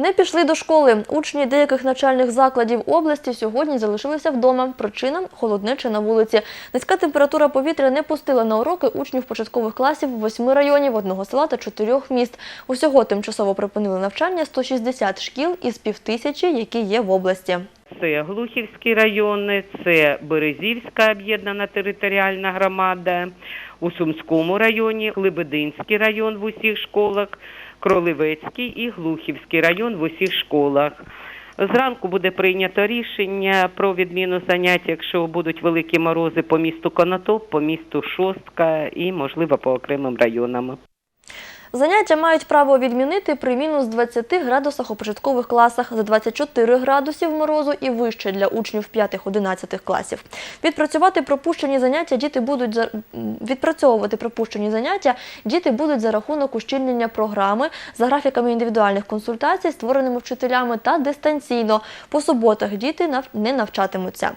Не пішли до школи. Учні деяких навчальних закладів області сьогодні залишилися вдома. Причина – холоднеча на вулиці. Низька температура повітря не пустила на уроки учнів початкових класів восьми районів, одного села та чотирьох міст. Усього тимчасово припинили навчання 160 шкіл із півтисячі, які є в області. Це Глухівський район, це Березівська об'єднана територіальна громада, у Сумському районі, Лебединський район в усіх школах, Кролевецький і Глухівський район в усіх школах. Зранку буде прийнято рішення про відміну занять, якщо будуть великі морози по місту Конотоп, по місту Шостка і, можливо, по окремим районам. Заняття мають право відмінити при мінус 20 градусах у початкових класах, за 24 градусів морозу і вище для учнів 5-11 класів. Відпрацювати пропущені заняття діти будуть за відпрацьовувати пропущені заняття діти будуть за рахунок ущільнення програми за графіками індивідуальних консультацій, створеними вчителями та дистанційно. По суботах діти нав- не навчатимуться.